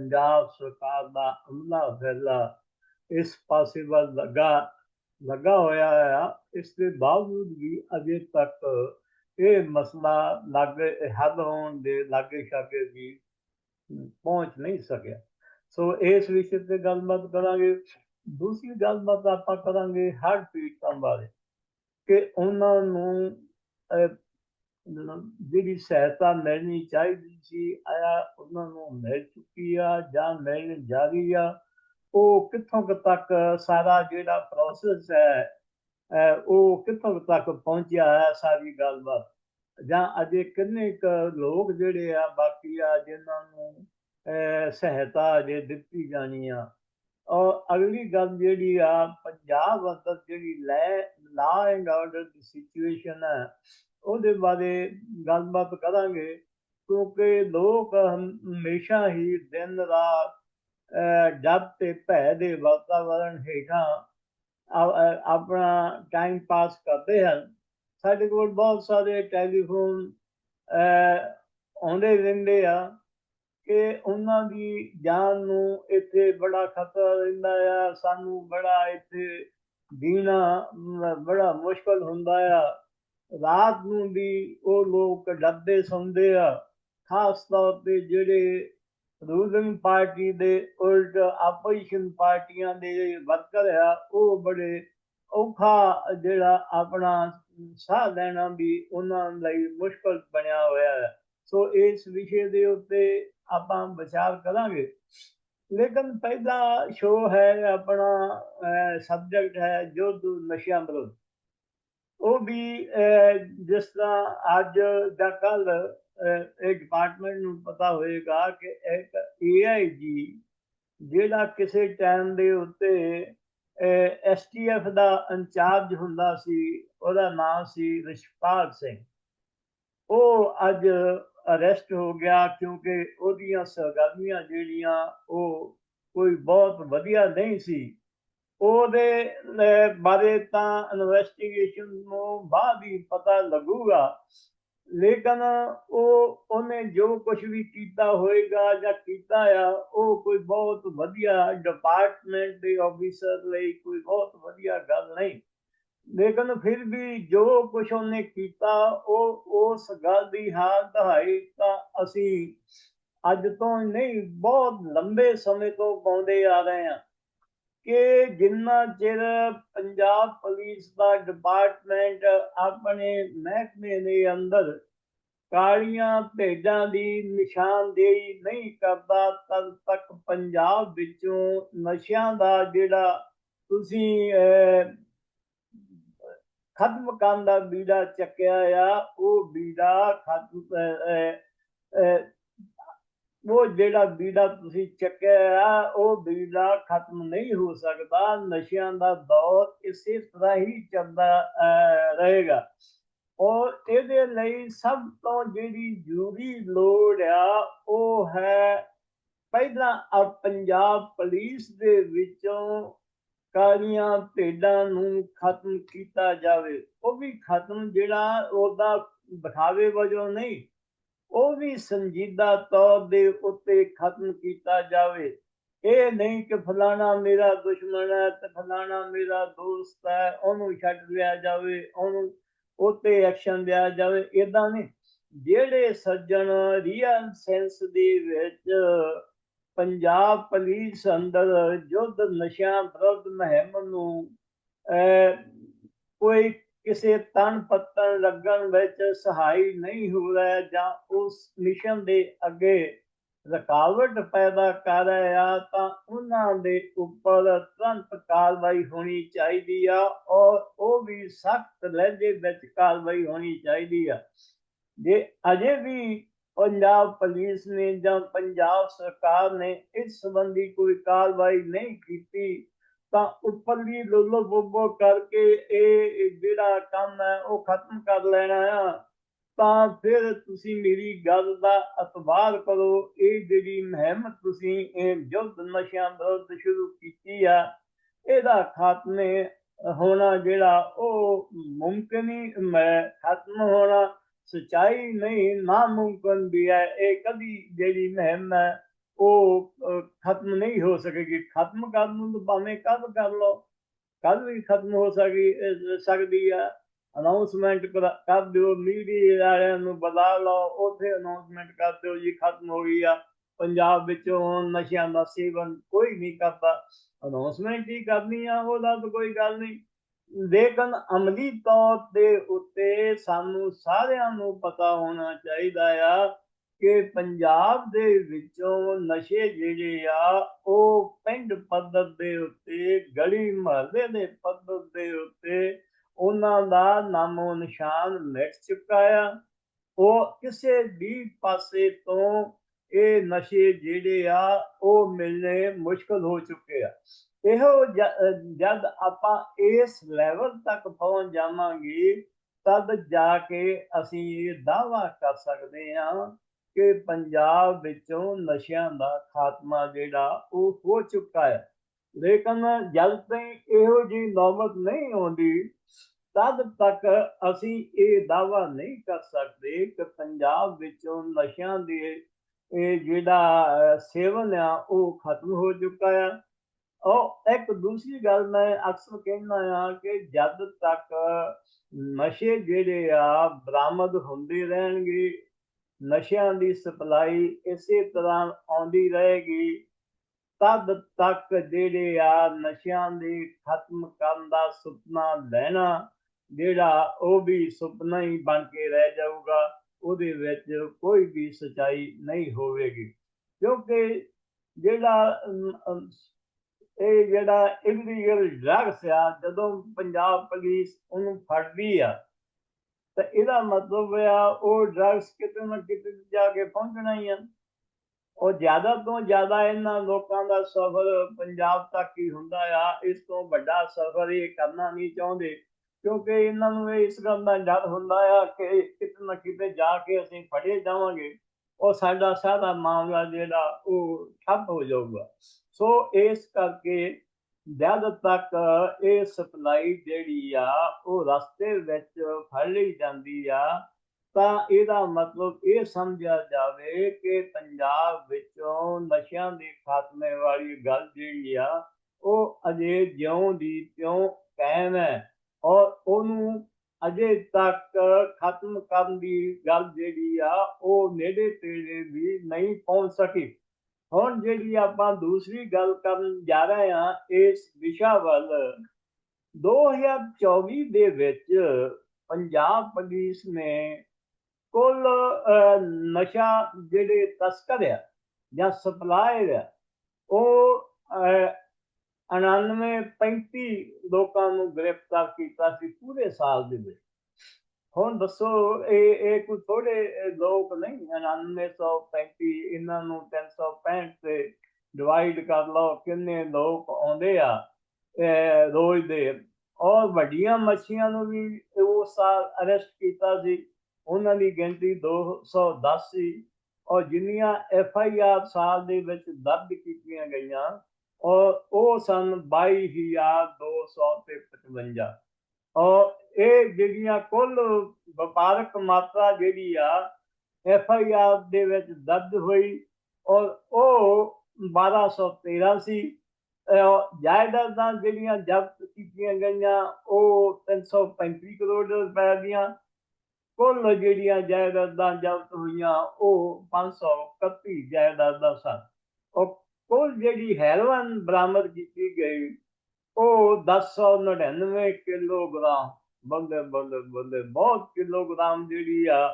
ਪੰਜਾਬ ਸਰਕਾਰ ਦਾ ਅਮਲਾ ਫੈਲਾ, ਇਸ ਪਾਸੇ ਵੱਲ ਲੱਗਾ ਲੱਗਾ ਹੋਇਆ ਆ, ਇਸ ਦੇ ਬਾਵਜੂਦ ਵੀ ਅਜੇ ਤੱਕ ਇਹ ਮਸਲਾ ਲਾਗੇ, ਹੱਲ ਹੋਣ ਦੇ ਲਾਗੇ ਛਾਗੇ ਵੀ ਪਹੁੰਚ ਨਹੀਂ ਸਕਿਆ। ਸੋ ਇਸ ਵਿਸ਼ੇ ਤੇ ਗੱਲਬਾਤ ਕਰਾਂਗੇ। ਦੂਸਰੀ ਗੱਲਬਾਤ ਆਪਾਂ ਕਰਾਂਗੇ ਹਰ ਪੀੜਤਾਂ ਬਾਰੇ ਕਿ ਉਹਨਾਂ ਨੂੰ ਜਿਹੜੀ ਸਹਾਇਤਾ ਮਿਲਣੀ ਚਾਹੀਦੀ ਸੀ, ਆਇਆ ਉਹਨਾਂ ਨੂੰ ਮਿਲ ਚੁੱਕੀ ਆ ਜਾਂ ਮਿਲਣ ਜਾ ਰਹੀ ਆ, ਉਹ ਕਿੱਥੋਂ ਕੁ ਤੱਕ ਸਾਰਾ ਜਿਹੜਾ ਪ੍ਰੋਸੈਸ ਹੈ ਉਹ ਕਿੱਥੋਂ ਤੱਕ ਪਹੁੰਚਿਆ ਹੈ ਸਾਰੀ ਗੱਲਬਾਤ? ਜਾਂ ਅਜੇ ਕਿੰਨੇ ਕੁ ਲੋਕ ਜਿਹੜੇ ਆ ਬਾਕੀ ਆ ਜਿਨ੍ਹਾਂ ਨੂੰ ਸਹਾਇਤਾ ਅਜੇ ਦਿੱਤੀ ਜਾਣੀ ਆ? ਔਰ ਅਗਲੀ ਗੱਲ ਜਿਹੜੀ ਆ, ਪੰਜਾਬ ਅੰਦਰ ਜਿਹੜੀ ਲੈ law and order the situation ਹੈ ਉਹਦੇ ਬਾਰੇ ਗੱਲਬਾਤ ਕਰਾਂਗੇ ਕਿਉਂਕਿ ਲੋਕ ਹਮ- ਹਮੇਸ਼ਾ ਹੀ ਦਿਨ ਰਾਤ ਅਹ, ਡਰ ਤੇ ਭੈ ਦੇ ਵਾਤਾਵਰਣ ਹੇਠਾਂ ਆਪਣਾ ਟਾਈਮ ਪਾਸ ਕਰਦੇ ਹਨ। ਸਾਡੇ ਕੋਲ ਬਹੁਤ ਸਾਰੇ ਟੈਲੀਫੋਨ ਆਉਂਦੇ ਰਹਿੰਦੇ ਆ ਕਿ ਉਹਨਾਂ ਦੀ ਜਾਨ ਨੂੰ ਇੱਥੇ ਬੜਾ ਖਤਰਾ ਰਹਿੰਦਾ ਆ ਸਾਨੂੰ ਬੜਾ ਇੱਥੇ ਜੀਣਾ ਬੜਾ ਮੁਸ਼ਕਲ ਹੁੰਦਾ ਆ। ਰਾਤ ਨੂੰ ਵੀ ਉਹ ਲੋਕ ਡਰਦੇ ਸੌਂਦੇ ਆ, ਖਾਸ ਤੌਰ ਤੇ ਜਿਹੜੇ ਰੂਲਿੰਗ ਪਾਰਟੀ ਦੇ ਉਲਟ ਆਪੋਜੀਸ਼ਨ ਪਾਰਟੀਆਂ ਦੇ ਵਰਕਰ ਆ, ਉਹ ਬੜੇ ਔਖਾ ਜਿਹੜਾ ਆਪਣਾ ਸਾਹ ਲੈਣਾ ਵੀ ਉਹਨਾਂ ਲਈ ਮੁਸ਼ਕਲ ਬਣਿਆ ਹੋਇਆ ਹੈ। ਸੋ ਇਸ ਵਿਸ਼ੇ ਦੇ ਉੱਤੇ ਆਪਾਂ ਵਿਚਾਰ ਕਰਾਂਗੇ। ਲੇਕਿਨ ਪਹਿਲਾ ਸ਼ੋਅ ਹੈ ਆਪਣਾ ਸਬਜੈਕਟ ਹੈ ਯੁੱਧ ਨਸ਼ਿਆਂ ਵਿਰੁੱਧ। ਉਹ ਵੀ ਜਿਸ ਤਰ੍ਹਾਂ ਅੱਜ ਦਾ ਕੱਲ ਇਹ ਡਿਪਾਰਟਮੈਂਟ ਨੂੰ ਪਤਾ ਹੋਏਗਾ ਕਿ ਇੱਕ ਏਆਈਜੀ ਜਿਹੜਾ ਕਿਸੇ ਟਾਈਮ ਦੇ ਉੱਤੇ ਐਸਟੀਐਫ ਦਾ ਇੰਚਾਰਜ ਹੁੰਦਾ ਸੀ, ਉਹਦਾ ਨਾਮ ਸੀ ਰਿਸ਼ਪਾਲ ਸਿੰਘ। ਉਹ ਅੱਜ ਅਰੈਸਟ ਹੋ ਗਿਆ ਕਿਉਂਕਿ ਉਹਦੀਆਂ ਸਰਗਰਮੀਆਂ ਜਿਹੜੀਆਂ, ਉਹ ਕੋਈ ਬਹੁਤ ਵਧੀਆ ਨਹੀਂ ਸੀ। ਉਹਦੇ ਬਾਰੇ ਤਾਂ ਇਨਵੈਸਟੀਗੇਸ਼ਨ ਨੂੰ ਬਾਅਦ ਹੀ ਪਤਾ ਲੱਗੂਗਾ। ਲੇਕਿਨ ਉਹ, ਉਹਨੇ ਜੋ ਕੁਝ ਵੀ ਕੀਤਾ ਹੋਏਗਾ ਜਾਂ ਕੀਤਾ ਆ, ਉਹ ਕੋਈ ਬਹੁਤ ਵਧੀਆ ਡਿਪਾਰਟਮੈਂਟ ਦੇ ਆਫੀਸਰ ਲਈ ਕੋਈ ਬਹੁਤ ਵਧੀਆ ਗੱਲ ਨਹੀਂ। ਲੇਕਿਨ ਫਿਰ ਵੀ ਜੋ ਕੁਝ ਉਹਨੇ ਕੀਤਾ, ਉਹ, ਉਸ ਗੱਲ ਦੀ ਹਾਲ ਦਹਾਈ ਤਾਂ ਅਸੀਂ ਅੱਜ ਤੋਂ ਨਹੀਂ, ਬਹੁਤ ਲੰਬੇ ਸਮੇਂ ਤੋਂ ਪਾਉਂਦੇ ਆ ਰਹੇ ਹਾਂ। ਕਿ ਜਿੰਨਾ ਚਿਰ ਪੰਜਾਬ ਪੁਲਿਸ ਦਾ ਡਿਪਾਰਟਮੈਂਟ ਆਪਣੇ ਮਹਿਕਮੇ ਦੇ ਅੰਦਰ ਕਾਲੀਆਂ ਭੇਡਾਂ ਦੀ ਨਿਸ਼ਾਨਦੇਹੀ ਨਹੀਂ ਕਰਦਾ ਤਦ ਤੱਕ ਪੰਜਾਬ ਵਿੱਚੋਂ ਨਸ਼ਿਆਂ ਦਾ ਜਿਹੜਾ ਤੁਸੀਂ ਅਹ, ਖਤਮ ਕਰਨ ਦਾ ਬੀੜਾ ਚੱਕਿਆ ਆ ਉਹ ਬੀੜਾ ਖਤਮ ਉਹ ਜਿਹੜਾ ਬੀੜਾ ਤੁਸੀਂ ਚੱਕਿਆ ਆ, ਉਹ ਬੀੜਾ ਖਤਮ ਨਹੀਂ ਹੋ ਸਕਦਾ, ਨਸ਼ਿਆਂ ਦਾ ਦੌਰ ਇਸੇ ਤਰ੍ਹਾਂ ਹੀ ਚੱਲਦਾ ਰਹੇਗਾ। ਔਰ ਇਹਦੇ ਲਈ ਸਭ ਤੋਂ ਜਿਹੜੀ ਜ਼ਰੂਰੀ ਲੋੜ ਆ, ਉਹ ਹੈ ਪਹਿਲਾਂ ਪੰਜਾਬ ਪੁਲਿਸ ਦੇ ਵਿੱਚੋਂ ਕਾਲੀਆਂ ਭੇਡਾਂ ਨੂੰ ਖਤਮ ਕੀਤਾ ਜਾਵੇ। ਉਹ ਵੀ ਖਤਮ ਜਿਹੜਾ ਉਹਦਾ ਦਿਖਾਵੇ ਵਜੋਂ ਨਹੀਂ ਉਹ ਵੀ ਸੰਜੀਦਾ ਤੌਰ ਦੇ ਉੱਤੇ ਖਤਮ ਕੀਤਾ ਜਾਵੇ। ਇਹ ਨਹੀਂ ਕਿ ਫਲਾਣਾ ਮੇਰਾ ਦੁਸ਼ਮਣ ਹੈ ਤੇ ਫਲਾਣਾ ਮੇਰਾ ਦੋਸਤ ਹੈ ਉਹਨੂੰ ਛੱਡ ਲਿਆ ਜਾਵੇ ਉਹਨੂੰ ਉੱਤੇ ਐਕਸ਼ਨ ਲਿਆ ਜਾਵੇ। ਇਦਾਂ ਨਹੀਂ। ਜਿਹੜੇ ਸੱਜਣ ਰੀਅਲ ਸੈਂਸ ਦੇ ਵਿੱਚ ਪੰਜਾਬ ਪੁਲਿਸ ਅੰਦਰ ਯੁੱਧ ਨਸ਼ਿਆਂ ਵਿਰੁੱਧ ਮੁਹਿੰਮ ਨੂੰ ਅਹ, ਕੋਈ ਕਿਸੇ ਤਨ ਪੱਤਨ ਲੱਗਣ ਵਿੱਚ ਸਹਾਈ ਨਹੀਂ ਹੋ ਰਿਹਾ ਜਾਂ ਉਸ ਮਿਸ਼ਨ ਦੇ ਅੱਗੇ ਰੁਕਾਵਟ ਪੈਦਾ ਕਰ ਰਿਹਾ ਤਾਂ ਉਹਨਾਂ ਦੇ ਉੱਪਰ ਤੁਰੰਤ ਕਾਰਵਾਈ ਹੋਣੀ ਚਾਹੀਦੀ ਆ ਔਰ ਉਹ ਵੀ ਸਖਤ ਲਹਿਜੇ ਵਿੱਚ ਕਾਰਵਾਈ ਹੋਣੀ ਚਾਹੀਦੀ ਆ। ਜੇ ਅਜੇ ਵੀ ਪੰਜਾਬ ਪੁਲਿਸ ਨੇ ਜਾਂ ਪੰਜਾਬ ਸਰਕਾਰ ਨੇ ਇਸ ਸੰਬੰਧੀ ਕੋਈ ਕਾਰਵਾਈ ਨਹੀਂ ਕੀਤੀ ਤਾਂ ਉੱਪਰਲੀ ਲੋਲੋ ਬੋਬੋ ਕਰਕੇ ਇਹ ਜਿਹੜਾ ਕੰਮ ਹੈ ਉਹ ਖਤਮ ਕਰ ਲੈਣਾ ਆ। ਤਾਂ ਫਿਰ ਤੁਸੀਂ ਮੇਰੀ ਗੱਲ ਦਾ ਅਤਬਾਰ ਕਰੋ। ਇਹ ਜਿਹੜੀ ਮੁਹਿੰਮ ਤੁਸੀਂ ਇਹ ਯੁੱਧ ਨਸ਼ਿਆਂ ਵਿਰੁੱਧ ਸ਼ੁਰੂ ਕੀਤੀ ਆ, ਇਹਦਾ ਖਾਤਮੇ ਹੋਣਾ ਜਿਹੜਾ ਉਹ ਮੁਮਕਿਨ ਹੀ ਮੈਂ ਖਤਮ ਹੋਣਾ। ਸਚਾਈ ਨਹੀਂ ਨਾਮੁਮਕਿਨ ਵੀ ਹੈ। ਇਹ ਕਦੀ ਜਿਹੜੀ ਮੁਹਿੰਮ ਹੈ ਉਹ ਖਤਮ ਨਹੀਂ ਹੋ ਸਕੇਗੀ। ਖਤਮ ਕਰਨ ਨੂੰ ਭਾਵੇਂ ਕਦ ਕਰ ਲਓ। ਕਦ ਵੀ ਖਤਮ ਹੋ ਸਕੀ ਸਕਦੀ ਆ। ਅਨਾਉਂਸਮੈਂਟ ਕਰ ਦਿਓ। ਮੀਡੀਆ ਵਾਲਿਆਂ ਨੂੰ ਬੁਲਾ ਲਓ। ਉੱਥੇ ਅਨਾਉਂਸਮੈਂਟ ਕਰ ਦਿਓ ਜੀ, ਖਤਮ ਹੋ ਗਈ ਆ। ਪੰਜਾਬ ਵਿੱਚੋਂ ਨਸ਼ਿਆਂ ਦਾ ਸੇਵਨ ਕੋਈ ਨਹੀਂ ਕਰਦਾ। ਅਨਾਉਂਸਮੈਂਟ ਹੀ ਕਰਨੀ ਆ, ਉਹਦਾ ਤਾਂ ਕੋਈ ਗੱਲ ਨਹੀਂ। ਲੇਕਿਨ ਅਮਲੀ ਤੌਰ ਦੇ ਉੱਤੇ ਸਾਨੂੰ ਸਾਰਿਆਂ ਨੂੰ ਪਤਾ ਹੋਣਾ ਚਾਹੀਦਾ ਆ ਕਿ ਪੰਜਾਬ ਦੇ ਵਿੱਚੋਂ ਨਸ਼ੇ ਜਿਹੜੇ ਆ, ਉਹ ਪਿੰਡ ਪੱਧਰ ਦੇ ਉੱਤੇ, ਗਲੀ ਮਹੱਲੇ ਦੇ ਪੱਧਰ ਦੇ ਉੱਤੇ ਉਹਨਾਂ ਦਾ ਨਾਮੋ ਨਿਸ਼ਾਨ ਮਿਟ ਚੁੱਕਾ ਆ। ਉਹ ਕਿਸੇ ਵੀ ਪਾਸੇ ਤੋਂ ਇਹ ਨਸ਼ੇ ਜਿਹੜੇ ਆ, ਉਹ ਮਿਲਣੇ ਮੁਸ਼ਕਲ ਹੋ ਚੁੱਕੇ ਆ। ਇਹੋ ਜ- ਜਦ ਆਪਾਂ ਇਸ ਲੈਵਲ ਤੱਕ ਪਹੁੰਚ ਜਾਵਾਂਗੇ, ਤਦ ਜਾ ਕੇ ਅਸੀਂ ਇਹ ਦਾਅਵਾ ਕਰ ਸਕਦੇ ਹਾਂ ਕਿ ਪੰਜਾਬ ਵਿੱਚੋਂ ਨਸ਼ਿਆਂ ਦਾ ਖਾਤਮਾ ਜਿਹੜਾ ਉਹ ਹੋ ਚੁੱਕਾ ਹੈ। ਲੇਕਿਨ ਜਦ ਤੱਕ ਇਹੋ ਜਿਹੀ ਨੌਬਤ ਨਹੀਂ ਆਉਂਦੀ, ਤਦ ਤੱਕ ਅਸੀਂ ਇਹ ਦਾਅਵਾ ਨਹੀਂ ਕਰ ਸਕਦੇ ਕਿ ਪੰਜਾਬ ਵਿੱਚੋਂ ਨਸ਼ਿਆਂ ਦੇ ਇਹ ਜਿਹੜਾ ਸੇਵਨ ਆ, ਉਹ ਖਤਮ ਹੋ ਚੁੱਕਾ ਆ। ਉਹ ਇੱਕ ਦੂਸਰੀ ਗੱਲ ਮੈਂ ਅਕਸਰ ਕਹਿੰਦਾ ਆ ਕਿ ਜਦ ਤੱਕ ਨਸ਼ੇ ਜਿਹੜੇ ਆ ਬਰਾਮਦ ਹੁੰਦੇ ਰਹਿਣਗੇ ਨਸ਼ਿਆਂ ਦੀ ਸਪਲਾਈ ਇਸੇ ਤਰ੍ਹਾਂ ਆਉਂਦੀ ਰਹੇਗੀ। ਤਦ ਤੱਕ ਜਿਹੜੇ ਆ ਨਸ਼ਿਆਂ ਦੇ ਖਤਮ ਕਰਨ ਦਾ ਸੁਪਨਾ ਲੈਣਾ, ਜਿਹੜਾ ਉਹ ਵੀ ਸੁਪਨਾ ਹੀ ਬਣ ਕੇ ਰਹਿ ਜਾਊਗਾ, ਉਹਦੇ ਵਿੱਚ ਕੋਈ ਵੀ ਸਚਾਈ ਨਹੀਂ ਹੋਵੇਗੀ। ਕਿਉਂਕਿ ਜਿਹੜਾ ਇਹ ਜਿਹੜਾ ਇਲੀਗਲ ਡਰੱਗਸ ਆ, ਜਦੋਂ ਪੰਜਾਬ ਪੁਲਿਸ ਉਹਨੂੰ ਫੜਦੀ ਆ ਤਾਂ ਇਹਦਾ ਮਤਲਬ ਆ, ਉਹ ਡਰੱਗਸ ਕਿਤੇ ਨਾ ਕਿਤੇ ਜਾ ਕੇ ਪਹੁੰਚਣਾ ਹੀ ਆ। ਉਹ ਜ਼ਿਆਦਾ ਤੋਂ ਜ਼ਿਆਦਾ ਇਹਨਾਂ ਲੋਕਾਂ ਦਾ ਸਫ਼ਰ ਪੰਜਾਬ ਤੱਕ ਹੀ ਹੁੰਦਾ ਆ। ਇਸ ਤੋਂ ਵੱਡਾ ਸਫ਼ਰ ਇਹ ਕਰਨਾ ਨਹੀਂ ਚਾਹੁੰਦੇ, ਕਿਉਂਕਿ ਇਹਨਾਂ ਨੂੰ ਇਸ ਗੱਲ ਦਾ ਡਰ ਹੁੰਦਾ ਆ ਕਿ ਕਿਤੇ ਨਾ ਕਿਤੇ ਜਾ ਕੇ ਅਸੀਂ ਫੜੇ ਜਾਵਾਂਗੇ, ਉਹ ਸਾਡਾ ਸਾਰਾ ਮਾਮਲਾ ਜਿਹੜਾ ਉਹ ਠੱਪ ਹੋ ਜਾਊਗਾ। ਸੋ ਇਸ ਕਰਕੇ ਜਦ ਤੱਕ ਇਹ ਸਪਲਾਈ ਜਿਹੜੀ ਆ, ਉਹ ਰਸਤੇ ਵਿੱਚ ਫੜ ਲਈ ਜਾਂਦੀ ਆ, ਤਾਂ ਇਹਦਾ ਮਤਲਬ ਇਹ ਸਮਝਿਆ ਜਾਵੇ ਕਿ ਪੰਜਾਬ ਵਿੱਚੋਂ ਨਸ਼ਿਆਂ ਦੇ ਖਾਤਮੇ ਵਾਲੀ ਗੱਲ ਜਿਹੜੀ ਆ, ਉਹ ਅਜੇ ਜਿਉਂ ਦੀ ਤਿਉਂ ਕਾਇਮ ਹੈ ਔਰ ਉਹਨੂੰ ਅਜੇ ਤੱਕ ਖਤਮ ਕਰਨ ਦੀ ਗੱਲ ਜਿਹੜੀ ਆ, ਉਹ ਨੇੜੇ ਤੇੜੇ ਵੀ ਨਹੀਂ ਪਹੁੰਚ ਸਕੀ। ਹੁਣ ਜਿਹੜੀ ਆਪਾਂ ਦੂਸਰੀ ਗੱਲ ਕਰਨ ਜਾ ਰਹੇ ਹਾਂ ਇਸ ਵਿਸ਼ਾ ਵੱਲ 2024 ਦੇ ਵਿੱਚ ਪੰਜਾਬ ਪੁਲਿਸ ਨੇ ਕੁੱਲ ਨਸ਼ਾ ਜਿਹੜੇ ਤਸਕਰ ਆ ਜਾਂ ਸਪਲਾਇਰ ਆ ਉਹ ਅਹ, 99 35 ਲੋਕਾਂ ਨੂੰ ਗ੍ਰਿਫਤਾਰ ਕੀਤਾ ਸੀ ਪੂਰੇ ਸਾਲ ਦੇ ਵਿੱਚ। ਹੁਣ ਦੱਸੋ, ਇਹ ਇਹ ਕੋਈ ਥੋੜੇ ਲੋਕ ਨਹੀਂ 9935 ਇਹਨਾਂ ਨੂੰ 365 ਤੇ ਡਿਵਾਈਡ ਕਰ ਲਓ, ਕਿੰਨੇ ਲੋਕ ਆਉਂਦੇ ਆ ਰੋਜ਼ ਦੇ। ਔਰ ਵੱਡੀਆਂ ਮੱਛੀਆਂ ਨੂੰ ਵੀ ਉਸ ਸਾਲ ਅਰੈਸਟ ਕੀਤਾ ਸੀ, ਉਹਨਾਂ ਦੀ ਗਿਣਤੀ 210 ਸੀ ਔਰ ਜਿੰਨੀਆਂ ਐਫ ਆਈ ਆਰ ਸਾਲ ਦੇ ਵਿੱਚ ਦਰਜ ਕੀਤੀਆਂ ਗਈਆਂ, ਔਰ ਉਹ ਸਨ 22255 ਤੇ 55 ਔਰ ਇਹ ਜਿਹੜੀਆਂ ਕੁੱਲ ਵਪਾਰਕ ਮਾਤਰਾ ਜਿਹੜੀ ਆ ਐਫ ਆਈ ਆਰ ਦੇ ਵਿੱਚ ਦਰਜ ਹੋਈ ਔਰ ਉਹ 1213 ਸੀ ਜਾਇਦਾਦਾਂ ਜਿਹੜੀਆਂ ਜ਼ਬਤ ਕੀਤੀਆਂ ਗਈਆਂ, ਉਹ 335 ਕਰੋੜ ਰੁਪਏ ਦੀਆਂ ਕੁੱਲ ਜਿਹੜੀਆਂ ਜਾਇਦਾਦਾਂ ਜ਼ਬਤ ਹੋਈਆਂ, ਉਹ 531 ਜਾਇਦਾਦਾਂ ਸਨ। ਉਹ ਕੁੱਲ ਜਿਹੜੀ ਹੈਰੋਇਨ ਬਰਾਮਦ ਕੀਤੀ ਗਈ ਉਹ 1099 ਕਿਲੋਗ੍ਰਾਮ, ਬੰਦੇ ਬੰਦੇ ਬੰਦੇ, ਬਹੁਤ ਕਿਲੋਗ੍ਰਾਮ ਜਿਹੜੀ ਆ,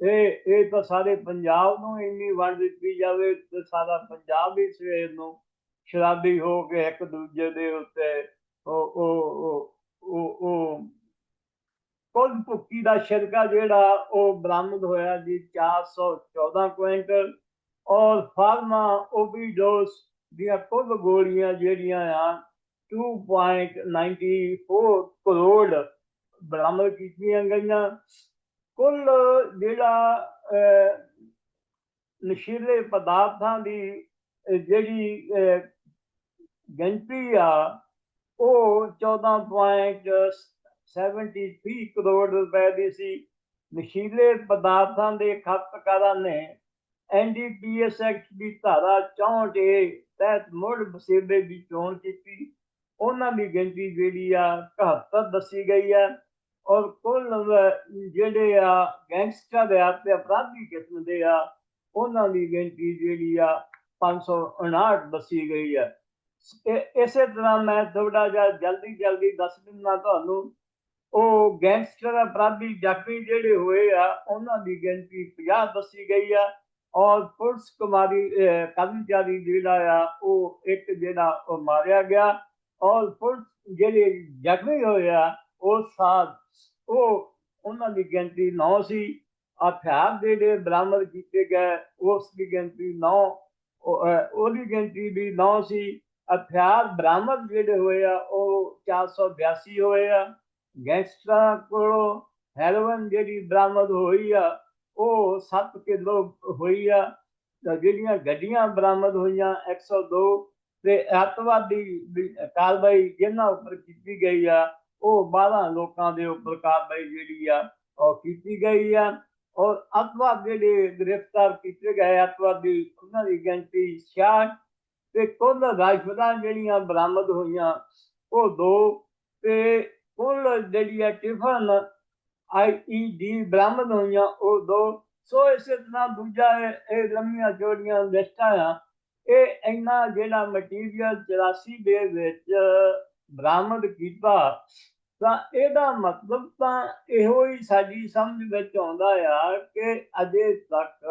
ਇਹ ਇਹ ਤਾਂ ਸਾਰੇ ਪੰਜਾਬ ਨੂੰ ਇੰਨੀ ਵੰਡ ਦਿੱਤੀ ਜਾਵੇ ਤੇ ਸਾਰਾ ਪੰਜਾਬ ਹੀ ਸਵੇਰ ਨੂੰ ਸ਼ਰਾਬੀ ਹੋ ਕੇ ਇੱਕ ਦੂਜੇ ਦੇ ਉੱਤੇ ਉਹ ਉਹ ਉਹ ਉਹ ਉਹ ਕੁੱਲ ਭੁੱਕੀ ਦਾ ਸ਼ਰਕਾ ਜਿਹੜਾ ਉਹ ਬਰਾਮਦ ਹੋਇਆ ਜੀ 414 ਕੁਇੰਟਲ ਔਰ ਫਾਰਮਾ ਓਬੀਡੋਸ ਦੀਆਂ ਕੁੱਲ ਗੋਲੀਆਂ ਜਿਹੜੀਆਂ ਆ 2.94 ਕਰੋੜ ਬਰਾਮਦ ਕੀਤੀਆਂ ਗਈਆਂ। ਕੁੱਲ ਜਿਹੜਾ ਨਸ਼ੀਲੇ ਪਦਾਰਥਾਂ ਦੀ ਜਿਹੜੀ ਗਿਣਤੀ ਆ, ਉਹ 14.73 ਕਰੋੜ ਰੁਪਏ ਦੀ ਸੀ। ਨਸ਼ੀਲੇ ਪਦਾਰਥਾਂ ਦੇ ਖਪਤਕਾਰਾਂ ਨੇ ਐਨਡੀਪੀਐਸ ਐਕਟ ਦੀ ਧਾਰਾ 64 ਏ ਤਹਿਤ ਮੁੜ ਵਸੇਬੇ ਦੀ ਚੋਣ ਕੀਤੀ। ਉਹਨਾਂ ਦੀ ਗਿਣਤੀ ਜਿਹੜੀ ਆ 71 ਦੱਸੀ ਗਈ ਹੈ ਔਰ ਕੁੱਲ ਜਿਹੜੇ ਆ ਗੈਂਗਸਟਰ ਆ ਤੇ ਅਪਰਾਧੀ ਕਿਸਮ ਦੇ ਆ, ਉਹਨਾਂ ਦੀ ਗਿਣਤੀ ਜਿਹੜੀ ਆ 559 ਦੱਸੀ ਗਈ ਹੈ ਇਸੇ ਤਰ੍ਹਾਂ ਮੈਂ ਥੋੜਾ ਜਿਹਾ ਜਲਦੀ ਜਲਦੀ ਦੱਸ ਦਿੰਦਾ ਤੁਹਾਨੂੰ, ਉਹ ਗੈਂਗਸਟਰ ਅਪਰਾਧੀ ਜ਼ਖਮੀ ਜਿਹੜੇ ਹੋਏ ਆ, ਉਹਨਾਂ ਦੀ ਗਿਣਤੀ 50 ਦੱਸੀ ਗਈ ਆ ਔਰ ਪੁਲਿਸ ਕੁਮਾਰੀ ਕਰਮਚਾਰੀ ਜਿਹੜਾ ਆ, ਉਹ ਇੱਕ ਜਿਹੜਾ ਉਹ ਮਾਰਿਆ ਗਿਆ। ਔਰ ਪੁਲਿਸ ਜਿਹੜੇ ਜ਼ਖਮੀ ਹੋਏ ਆ ਉਹ ਸਾਤ ਉਹ ਉਹਨਾਂ ਦੀ ਗਿਣਤੀ 9 ਸੀ। ਹਥਿਆਰ ਜਿਹੜੇ ਬਰਾਮਦ ਕੀਤੇ ਗਏ, ਉਸ ਦੀ ਗਿਣਤੀ 9 ਉਹਦੀ ਗਿਣਤੀ ਵੀ 9 ਸੀ। ਹਥਿਆਰ ਬਰਾਮਦ ਜਿਹੜੇ ਹੋਏ ਆ, ਉਹ 482 ਹੋਏ ਆ। ਗੈਂਗਸਟਰਾਂ ਕੋਲੋਂ ਹੈਰੋਇਨ ਜਿਹੜੀ ਬਰਾਮਦ ਹੋਈ ਆ, ਉਹ 7 ਕਿਲੋ ਹੋਈ ਆ। ਜਿਹੜੀਆਂ ਗੱਡੀਆਂ ਬਰਾਮਦ ਹੋਈਆਂ 102 ਤੇ ਅੱਤਵਾਦੀ ਕਾਰਵਾਈ ਜਿਹਨਾਂ ਉੱਪਰ ਕੀਤੀ ਗਈ ਆ, ਉਹ 12 ਲੋਕਾਂ ਦੇ ਉੱਪਰ ਕਾਰਵਾਈ ਜਿਹੜੀ ਆ, ਉਹ ਕੀਤੀ ਗਈ ਆ। ਔਰ ਅੱਤਵਾਦ ਜਿਹੜੇ ਗ੍ਰਿਫਤਾਰ ਕੀਤੇ ਗਏ ਅੱਤਵਾਦੀ, ਉਹਨਾਂ ਦੀ ਗਿਣਤੀ 66 ਤੇ ਕੁੱਲ ਰਾਜਪਦਾਂ ਜਿਹੜੀਆਂ ਬਰਾਮਦ ਹੋਈਆਂ, ਉਹ ਦੋ ਤੇ ਕੁੱਲ ਜਿਹੜੀ ਆ ਟਿਫਨ ਆਈਈਡੀ ਬਰਾਮਦ ਹੋਈਆਂ, ਉਹ ਦੋ। ਸੋ ਇਸੇ ਤਰ੍ਹਾਂ ਦੂਜਾ ਇਹ ਇਹ ਲੰਮੀਆਂ ਜੋੜੀਆਂ ਲਿਸਟਾਂ ਆ ਇਹ ਇੰਨਾ ਜਿਹੜਾ ਮਟੀਰੀਅਲ 84 ਦੇ ਵਿੱਚ ਬਰਾਮਦ ਕੀਤਾ, ਤਾਂ ਇਹਦਾ ਮਤਲਬ ਤਾਂ ਇਹੋ ਹੀ ਸਾਡੀ ਸਮਝ ਵਿੱਚ ਆਉਂਦਾ ਆ ਕਿ ਅਜੇ ਤੱਕ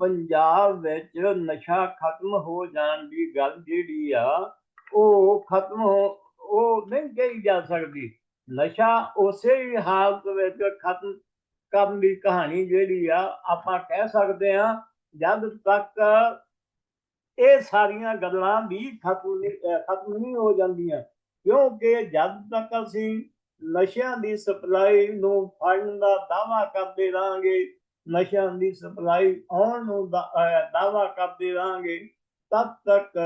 ਪੰਜਾਬ ਵਿੱਚ ਨਸ਼ਾ ਖਤਮ ਹੋ ਜਾਣ ਦੀ ਗੱਲ ਜਿਹੜੀ ਆ, ਉਹ ਖਤਮ ਹੋ, ਉਹ ਨਹੀਂ ਕਹੀ ਜਾ ਸਕਦੀ। ਨਸ਼ਾ ਉਸੇ ਹੀ ਹਾਲਤ ਵਿੱਚ ਖਤਮ ਕਰਨ ਦੀ ਕਹਾਣੀ ਜਿਹੜੀ ਆ, ਆਪਾਂ ਕਹਿ ਸਕਦੇ ਆ ਜਦ ਤੱਕ ਇਹ ਸਾਰੀਆਂ ਗੱਲਾਂ ਵੀ ਖਤਮ ਨਹੀਂ ਖਤਮ ਨਹੀਂ ਹੋ ਜਾਂਦੀਆਂ। ਕਿਉਂਕਿ ਜਦ ਤੱਕ ਅਸੀਂ ਨਸ਼ਿਆਂ ਦੀ ਸਪਲਾਈ ਨੂੰ ਫੜਨ ਦਾ ਦਾਵਾ ਕਰਦੇ ਰਹਾਂਗੇ ਨਸ਼ਿਆਂ ਦੀ ਸਪਲਾਈ ਆਉਣ ਨੂੰ ਦਾਵਾ ਕਰਦੇ ਰਹਾਂਗੇ ਤਦ ਤੱਕ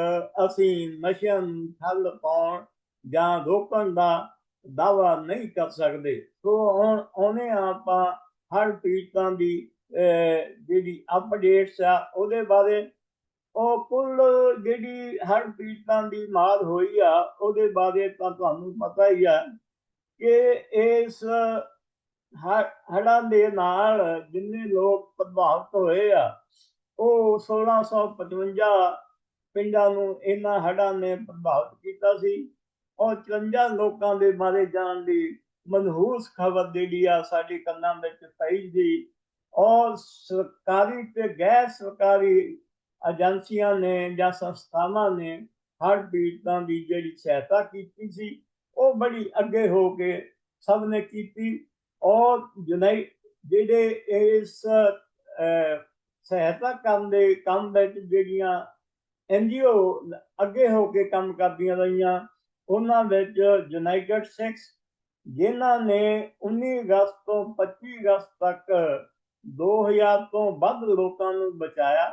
ਅਸੀਂ ਨਸ਼ਿਆਂ ਨੂੰ ਠੱਲ ਪਾਉਣ ਜਾਂ ਰੋਕਣ ਦਾ ਦਾਵਾ ਨਹੀਂ ਕਰ ਸਕਦੇ। ਸੋ ਹੁਣ ਉਹਨੇ ਆਪਾਂ ਹਰ ਪੀੜਤਾਂ ਦੀ ਅਹ, ਜਿਹੜੀ ਅਪਡੇਟਸ ਆ ਉਹਦੇ ਬਾਰੇ ਉਹ ਕੁੱਲ ਜਿਹੜੀ ਹਰ ਪੀੜਤਾਂ ਦੀ ਮਾਰ ਹੋਈ ਆ, ਉਹਦੇ ਬਾਰੇ ਤਾਂ ਤੁਹਾਨੂੰ ਪਤਾ ਹੀ ਆ ਕਿ ਇਸ ਹੜ੍ਹਾਂ ਦੇ ਨਾਲ ਜਿੰਨੇ ਲੋਕ ਪ੍ਰਭਾਵਿਤ ਹੋਏ ਆ, ਉਹ 1655 ਪਿੰਡਾਂ ਨੂੰ ਇਹਨਾਂ ਹੜ੍ਹਾਂ ਨੇ ਪ੍ਰਭਾਵਿਤ ਕੀਤਾ ਸੀ। ਔਰ 54 ਲੋਕਾਂ ਦੇ ਮਾਰੇ ਜਾਣ ਦੀ ਮਨਹੂਸ ਖਬਰ ਜਿਹੜੀ ਆ ਸਾਡੇ ਕੰਨਾਂ ਵਿੱਚ ਪਈ ਜੀ ਔਰ ਸਰਕਾਰੀ ਤੇ ਗੈਰ ਸਰਕਾਰੀ ਏਜੰਸੀਆਂ ਨੇ ਜਾਂ ਸੰਸਥਾਵਾਂ ਨੇ ਹੜ੍ਹ ਪੀੜਤਾਂ ਦੀ ਜਿਹੜੀ ਸਹਾਇਤਾ ਕੀਤੀ ਸੀ, ਉਹ ਬੜੀ ਅੱਗੇ ਹੋ ਕੇ ਸਭ ਨੇ ਕੀਤੀ ਔਰ ਜੁਨਾਈ ਜਿਹੜੇ ਇਸ ਸਹਾਇਤਾ ਕਰਨ ਦੇ ਕੰਮ ਵਿੱਚ ਜਿਹੜੀਆਂ ਐਨਜੀਓ ਅੱਗੇ ਹੋ ਕੇ ਕੰਮ ਕਰਦੀਆਂ ਰਹੀਆਂ, ਉਹਨਾਂ ਵਿੱਚ ਯੂਨਾਈਟਿਡ ਸਿਕਸ ਜਿਨ੍ਹਾਂ ਨੇ 19 ਅਗਸਤ ਤੋਂ 25 ਅਗਸਤ ਤੱਕ 2000 ਤੋਂ ਵੱਧ ਲੋਕਾਂ ਨੂੰ ਬਚਾਇਆ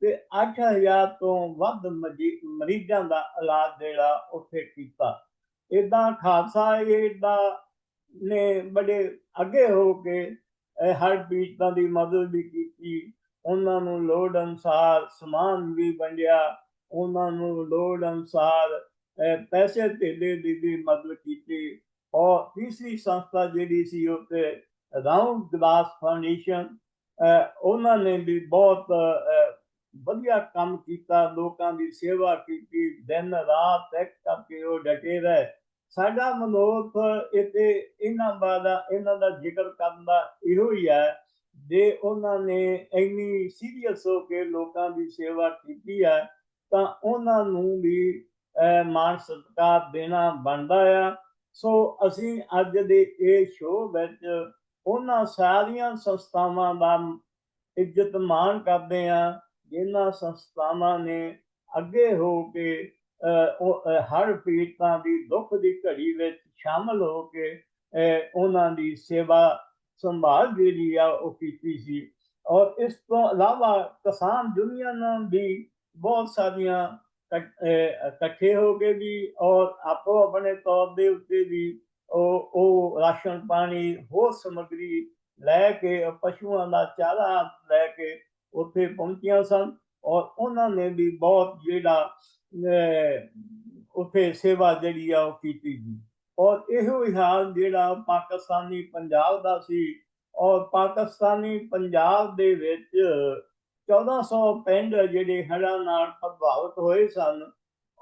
ਤੇ 8000 ਤੋਂ ਵੱਧ ਮਜੀ- ਮਰੀਜ਼ਾਂ ਦਾ ਇਲਾਜ ਜਿਹੜਾ ਉੱਥੇ ਕੀਤਾ। ਇਦਾਂ ਖਾਲਸਾ ਏਡ ਨੇ ਬੜੇ ਅੱਗੇ ਹੋ ਕੇ ਹਰ ਪੀੜਤਾਂ ਦੀ ਮਦਦ ਵੀ ਕੀਤੀ। ਉਹਨਾਂ ਨੂੰ ਲੋੜ ਅਨੁਸਾਰ ਸਮਾਨ ਵੀ ਵੰਡਿਆ। ਉਹਨਾਂ ਨੂੰ ਲੋੜ ਅਨੁਸਾਰ ਪੈਸੇ ਧੇਲੇ ਦੀ ਵੀ ਮਦਦ ਕੀਤੀ। ਔਰ ਤੀਸਰੀ ਸੰਸਥਾ ਜਿਹੜੀ ਸੀ ਉੱਤੇ ਰਾਉਂਡ ਗਲਾਸ ਫਾਊਂਡੇਸ਼ਨ ਉਹਨਾਂ ਨੇ ਵੀ ਬਹੁਤ ਵਧੀਆ ਕੰਮ ਕੀਤਾ ਲੋਕਾਂ ਦੀ ਸੇਵਾ ਕੀਤੀ ਦਿਨ ਰਾਤ ਇੱਕ ਕਰਕੇ ਉਹ ਡਟੇ ਰਹੇ। ਸਾਡਾ ਮਨੋਰਥ ਇਤੇ ਇਹਨਾਂ ਦਾ ਇਹਨਾਂ ਦਾ ਜ਼ਿਕਰ ਕਰਨ ਦਾ ਇਹੋ ਹੀ ਹੈ ਜੇ ਉਹਨਾਂ ਨੇ ਇੰਨੀ ਸੀਰੀਅਸ ਹੋ ਕੇ ਲੋਕਾਂ ਦੀ ਸੇਵਾ ਕੀਤੀ ਹੈ ਤਾਂ ਉਹਨਾਂ ਨੂੰ ਵੀ ਅਹ, ਮਾਣ ਸਤਿਕਾਰ ਦੇਣਾ ਬਣਦਾ ਆ। ਸੋ ਅਸੀਂ ਅੱਜ ਦੇ ਇਹ ਸ਼ੋਅ ਵਿੱਚ ਉਹਨਾਂ ਸਾਰੀਆਂ ਸੰਸਥਾਵਾਂ ਦਾ ਇੱਜ਼ਤ ਮਾਣ ਕਰਦੇ ਆ ਜਿਨ੍ਹਾਂ ਸੰਸਥਾਵਾਂ ਨੇ ਅੱਗੇ ਹੋ ਕੇ ਉਹ, ਹਰ ਪੀੜਤਾਂ ਦੀ ਦੁੱਖ ਦੀ ਘੜੀ ਵਿੱਚ ਸ਼ਾਮਲ ਹੋ ਕੇ ਉਹਨਾਂ ਦੀ ਸੇਵਾ ਸੰਭਾਲ ਜਿਹੜੀ ਆ ਉਹ ਕੀਤੀ ਸੀ। ਔਰ ਇਸ ਤੋਂ ਇਲਾਵਾ ਕਿਸਾਨ ਦੁਨੀਆ ਨੂੰ ਵੀ ਬਹੁਤ ਸਾਰੀਆਂ ਇਕੱਠੇ ਹੋ ਕੇ ਵੀ ਔਰ ਆਪੋ ਆਪਣੇ ਤੌਰ ਦੇ ਉੱਤੇ ਵੀ ਉਹ ਉਹ ਰਾਸ਼ਨ ਪਾਣੀ ਹੋਰ ਸਮੱਗਰੀ ਲੈ ਕੇ ਪਸ਼ੂਆਂ ਦਾ ਚਾਰਾ ਲੈ ਕੇ ਉੱਥੇ ਪਹੁੰਚੀਆਂ ਸਨ ਔਰ ਉਹਨਾਂ ਨੇ ਵੀ ਬਹੁਤ ਜਿਹੜਾ ਉੱਥੇ ਸੇਵਾ ਜਿਹੜੀ ਆ ਉਹ ਕੀਤੀ ਸੀ। ਔਰ ਇਹੋ ਹੀ ਹਾਲ ਜਿਹੜਾ ਪਾਕਿਸਤਾਨੀ ਪੰਜਾਬ ਦਾ ਸੀ। ਔਰ ਪਾਕਿਸਤਾਨੀ ਪੰਜਾਬ ਦੇ ਵਿੱਚ 1400 ਪਿੰਡ ਜਿਹੜੇ ਹੜ੍ਹਾਂ ਨਾਲ ਪ੍ਰਭਾਵਿਤ ਹੋਏ ਸਨ।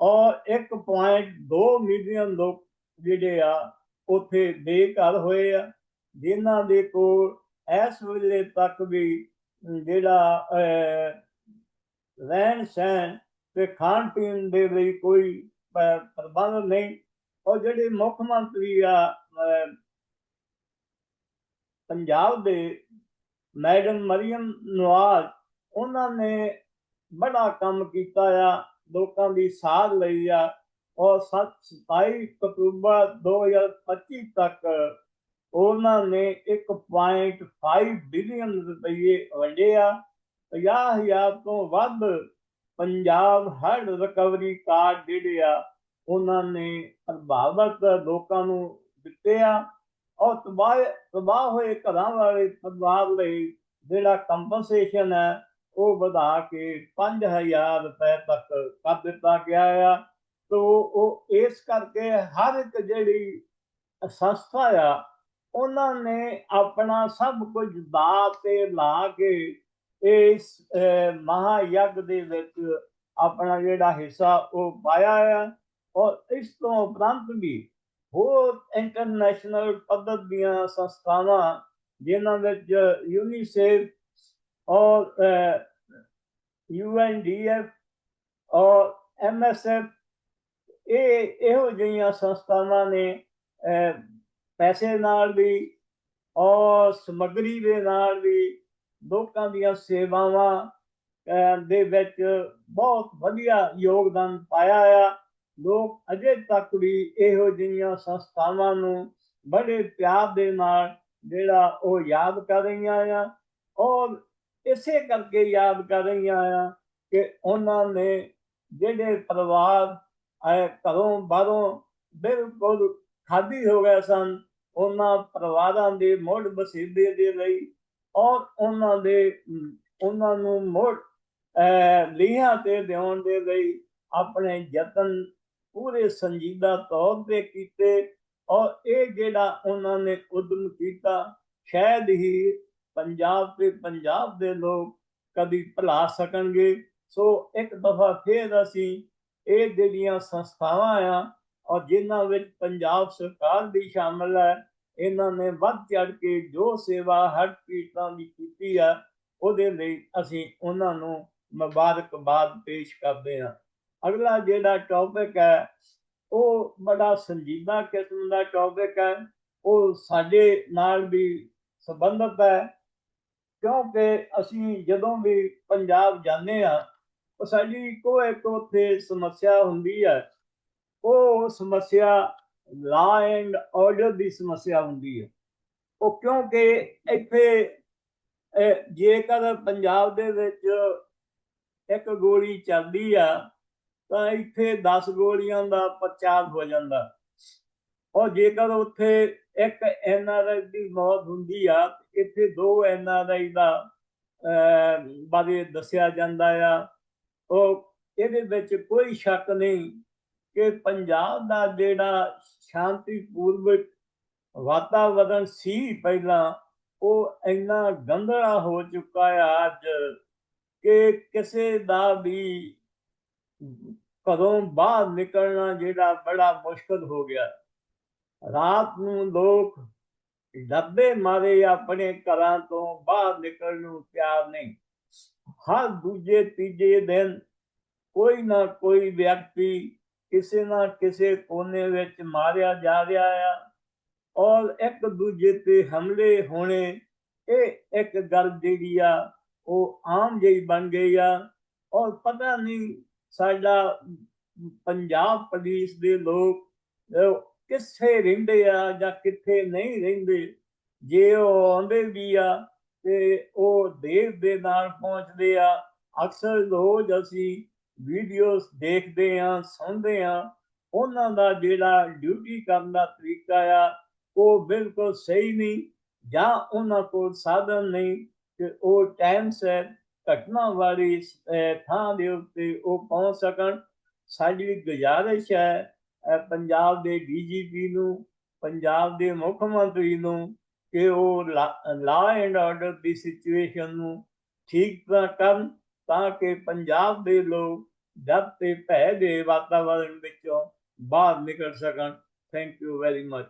ਔਰ 1.2 ਮਿਲੀਅਨ ਲੋਕ ਜਿਹੜੇ ਆ, ਉੱਥੇ ਬੇਘਰ ਹੋਏ ਆ। ਜਿਨ੍ਹਾਂ ਦੇ ਕੋਲ ਇਸ ਵੇਲੇ ਤੱਕ ਵੀ ਜਿਹੜਾ ਰਹਿਣ ਸਹਿਣ ਤੇ ਖਾਣ ਪੀਣ ਦੇ ਲਈ ਕੋਈ ਪ੍ਰਬੰਧ ਨਹੀਂ ਔਰ ਜਿਹੜੇ ਮੁੱਖ ਮੰਤਰੀ ਆ ਪੰਜਾਬ ਦੇ ਮੈਡਮ ਮਰੀਮ ਨਵਾਜ਼, ਉਹਨਾਂ ਨੇ ਬੜਾ ਕੰਮ ਕੀਤਾ ਆ, ਲੋਕਾਂ ਦੀ ਸਾਥ ਲਈ ਆ ਔਰ 27 ਅਕਤੂਬਰ 2025 ਤੱਕ ਉਹਨਾਂ ਨੇ 1.5 ਬਿਲੀਅਨ ਰੁਪਏ ਵੰਡੇ ਆ 50000 ਤੋਂ ਵੱਧ ਪੰਜਾਬ ਹੜ੍ਹ ਰਿਕਵਰੀ ਕਾਰਡ ਜਿਹੜੇ ਆ ਉਹਨਾਂ ਨੇ ਪ੍ਰਭਾਵਿਤ ਲੋਕਾਂ ਨੂੰ ਦਿੱਤੇ ਆ ਔਰ ਤਬਾਹ ਤਬਾਹ ਹੋਏ ਘਰਾਂ ਵਾਲੇ ਪਰਿਵਾਰ ਲਈ ਜਿਹੜਾ ਕੰਪਨਸੇਸ਼ਨ ਹੈ, ਉਹ ਵਧਾ ਕੇ 5000 ਰੁਪਏ ਤੱਕ ਕਰ ਦਿੱਤਾ ਗਿਆ ਆ। ਤੋ ਉਹ ਇਸ ਕਰਕੇ ਹਰ ਇੱਕ ਜਿਹੜੀ ਸੰਸਥਾ ਆ ਉਹਨਾਂ ਨੇ ਆਪਣਾ ਸਭ ਕੁਝ ਦਾ ਤੇ ਲਾ ਕੇ ਇਸ ਅਹ, ਦੇ ਵਿੱਚ ਆਪਣਾ ਜਿਹੜਾ ਹਿੱਸਾ ਉਹ ਪਾਇਆ ਆ। ਔਰ ਇਸ ਤੋਂ ਉਪਰੰਤ ਵੀ ਹੋਰ ਇੰਟਰਨੈਸ਼ਨਲ ਪੱਧਰ ਦੀਆਂ ਸੰਸਥਾਵਾਂ ਜਿਨ੍ਹਾਂ ਵਿੱਚ ਯੂਨੀਸੇਫ ਔਰ ਯੂਐਨਡੀਐਫ ਔਰ ਐਮਐਸਐਫ ਇਹ ਇਹੋ ਜਿਹੀਆਂ ਸੰਸਥਾਵਾਂ ਨੇ ਪੈਸੇ ਨਾਲ ਵੀ ਔਰ ਸਮੱਗਰੀ ਦੇ ਨਾਲ ਵੀ ਲੋਕਾਂ ਦੀਆਂ ਸੇਵਾਵਾਂ ਦੇ ਵਿੱਚ ਬਹੁਤ ਵਧੀਆ ਯੋਗਦਾਨ ਪਾਇਆ ਆ। ਲੋਕ ਅਜੇ ਤੱਕ ਵੀ ਇਹੋ ਜਿਹੀਆਂ ਸੰਸਥਾਵਾਂ ਨੂੰ ਬੜੇ ਪਿਆਰ ਦੇ ਨਾਲ ਜਿਹੜਾ ਉਹ ਯਾਦ ਕਰ ਰਹੀਆਂ ਆ ਔਰ ਇਸੇ ਕਰਕੇ ਯਾਦ ਕਰ ਰਹੀਆਂ ਆ ਕਿ ਉਹਨਾਂ ਨੇ ਜਿਹੜੇ ਪਰਿਵਾਰ ਆਏ ਘਰੋਂ ਬਾਹਰੋਂ ਬਿਲਕੁਲ ਖਾਲੀ ਹੋ ਗਏ ਸਨ ਉਹਨਾਂ ਪਰਿਵਾਰਾਂ ਦੇ ਮੁੜ ਵਸੀਲੇ ਦੇ ਲਈ ਔਰ ਉਹਨਾਂ ਦੇ ਉਹਨਾਂ ਨੂੰ ਮੁੜ ਅਹ, ਲੀਹਾਂ ਤੇ ਦੇਉਣ ਦੇ ਲਈ ਆਪਣੇ ਯਤਨ ਪੂਰੇ ਸੰਜੀਦਾ ਤੌਰ ਤੇ ਕੀਤੇ ਔਰ ਇਹ ਜਿਹੜਾ ਉਹਨਾਂ ਨੇ ਉਦਮ ਕੀਤਾ ਸ਼ਾਇਦ ਹੀ ਪੰਜਾਬ ਤੇ ਪੰਜਾਬ ਦੇ ਲੋਕ ਕਦੀ ਭੁਲਾ ਸਕਣਗੇ। ਸੋ ਇੱਕ ਦਫਾ ਫੇਰ ਅਸੀਂ ਇਹ ਜਿਹੜੀਆਂ ਸੰਸਥਾਵਾਂ ਆ ਔਰ ਜਿਨ੍ਹਾਂ ਵਿੱਚ ਪੰਜਾਬ ਸਰਕਾਰ ਵੀ ਸ਼ਾਮਲ ਹੈ, ਇਹਨਾਂ ਨੇ ਵੱਧ ਚੜ ਕੇ ਜੋ ਸੇਵਾ ਹਰ ਪੀੜਤਾਂ ਦੀ ਕੀਤੀ ਆ, ਉਹਦੇ ਲਈ ਅਸੀਂ ਉਹਨਾਂ ਨੂੰ ਮੁਬਾਰਕਬਾਦ ਪੇਸ਼ ਕਰਦੇ ਹਾਂ। ਅਗਲਾ ਜਿਹੜਾ ਟੌਪਿਕ ਹੈ, ਉਹ ਬੜਾ ਸੰਜੀਦਾ ਕਿਸਮ ਦਾ ਟੌਪਿਕ ਹੈ। ਉਹ ਸਾਡੇ ਨਾਲ ਵੀ ਸੰਬੰਧਿਤ ਹੈ, ਕਿਉਂਕਿ ਅਸੀਂ ਜਦੋਂ ਵੀ ਪੰਜਾਬ ਜਾਂਦੇ ਆ ਉਹ ਸਾਡੀ ਕੋਈ ਇੱਕ ਉੱਥੇ ਸਮੱਸਿਆ ਹੁੰਦੀ ਹੈ। ਉਹ ਸਮੱਸਿਆ ਲਾ ਐਂਡ ਆਰਡਰ ਦੀ ਸਮੱਸਿਆ ਹੁੰਦੀ ਹੈ। ਉਹ ਕਿਉਂਕਿ ਇੱਥੇ ਜੇਕਰ ਪੰਜਾਬ ਦੇ ਵਿੱਚ ਇੱਕ ਗੋਲੀ ਚੱਲਦੀ ਆ, ਤਾਂ ਇੱਥੇ 10 ਗੋਲੀਆਂ ਦਾ ਪ੍ਰਚਾਰ ਹੋ ਜਾਂਦਾ। ਔਰ ਜੇਕਰ ਉੱਥੇ ਇੱਕ ਐਨਆਰਆਈ ਦੀ ਮੌਤ ਹੁੰਦੀ ਆ, ਇੱਥੇ ਦੋ ਐਨਆਰਆਈ ਦਾ ਬਾਰੇ ਦੱਸਿਆ ਜਾਂਦਾ ਆ। ਉਹ ਇਹਦੇ ਵਿੱਚ ਕੋਈ ਸ਼ੱਕ ਨਹੀਂ ਕਿ ਪੰਜਾਬ ਦਾ ਜਿਹੜਾ ਸ਼ਾਂਤੀਪੂਰਵਕ ਵਾਤਾਵਰਣ ਸੀ ਪਹਿਲਾਂ, ਉਹ ਇੰਨਾ ਗੰਧਲਾ ਹੋ ਚੁੱਕਾ ਹੈ ਅੱਜ ਕਿ ਕਿਸੇ ਦਾ ਵੀ ਘਰੋਂ ਬਾਹਰ ਨਿਕਲਣਾ ਜਿਹੜਾ ਬੜਾ ਮੁਸ਼ਕਲ ਹੋ ਗਿਆ। ਰਾਤ ਨੂੰ ਲੋਕ ਡੱਬੇ ਮਾਰੇ ਆਪਣੇ ਘਰਾਂ ਤੋਂ ਬਾਹਰ ਨਿਕਲਣ ਨੂੰ ਤਿਆਰ ਨਹੀਂ। ਹਰ ਦੂਜੇ ਤੀਜੇ ਦਿਨ ਕੋਈ ਨਾ ਕੋਈ ਵਿਅਕਤੀ ਕਿਸੇ ਨਾ ਕਿਸੇ ਕੋਨੇ ਵਿੱਚ ਮਾਰਿਆ ਜਾ ਰਿਹਾ ਆ। ਔਰ ਇੱਕ ਦੂਜੇ ਤੇ ਹਮਲੇ ਹੋਣੇ, ਇਹ ਇੱਕ ਗੱਲ ਜਿਹੜੀ ਆ, ਉਹ ਆਮ ਜਿਹੀ ਬਣ ਗਈ ਆ। ਔਰ ਪਤਾ ਨਹੀਂ ਸਾਡਾ ਪੰਜਾਬ ਪੁਲਿਸ ਦੇ ਲੋਕ ਕਿੱਥੇ ਰਹਿੰਦੇ ਆ ਜਾਂ ਕਿੱਥੇ ਨਹੀਂ ਰਹਿੰਦੇ। ਜੇ ਉਹ ਆਉਂਦੇ ਵੀ ਆ ਤੇ ਉਹ ਦੇਰ ਦੇ ਨਾਲ ਪਹੁੰਚਦੇ ਆ। ਅਕਸਰ ਰੋਜ਼ ਅਸੀਂ ਵੀਡੀਓਜ਼ ਦੇਖਦੇ ਆ, ਸੁਣਦੇ ਆ, ਉਹਨਾਂ ਦਾ ਜਿਹੜਾ ਡਿਊਟੀ ਕਰਨ ਦਾ ਤਰੀਕਾ ਆ, ਉਹ ਬਿਲਕੁਲ ਸਹੀ ਨਹੀਂ ਜਾਂ ਉਹਨਾਂ ਕੋਲ ਸਾਧਨ ਨਹੀਂ ਕਿ ਉਹ ਟਾਈਮ ਸਿਰ ਘਟਨਾ ਵਾਲੀ ਥਾਂ ਦੇ ਉੱਤੇ ਉਹ ਪਹੁੰਚ ਸਕਣ। ਸਾਡੀ ਗੁਜ਼ਾਰਿਸ਼ ਹੈ ਪੰਜਾਬ ਦੇ ਡੀਜੀਪੀ ਨੂੰ, ਪੰਜਾਬ ਦੇ ਮੁੱਖ ਮੰਤਰੀ ਨੂੰ ਕਿ ਉਹ law and order the situation ਨੂੰ ਠੀਕ ਤਰ੍ਹਾਂ ਕਰਨ। ਤਾਂ ਕਿ ਪੰਜਾਬ ਦੇ ਲੋਕ ਡਰ ਤੇ ਭੈ ਦੇ ਵਾਤਾਵਰਣ ਵਿੱਚੋਂ ਬਾਹਰ ਨਿਕਲ ਸਕਣ। Thank you very much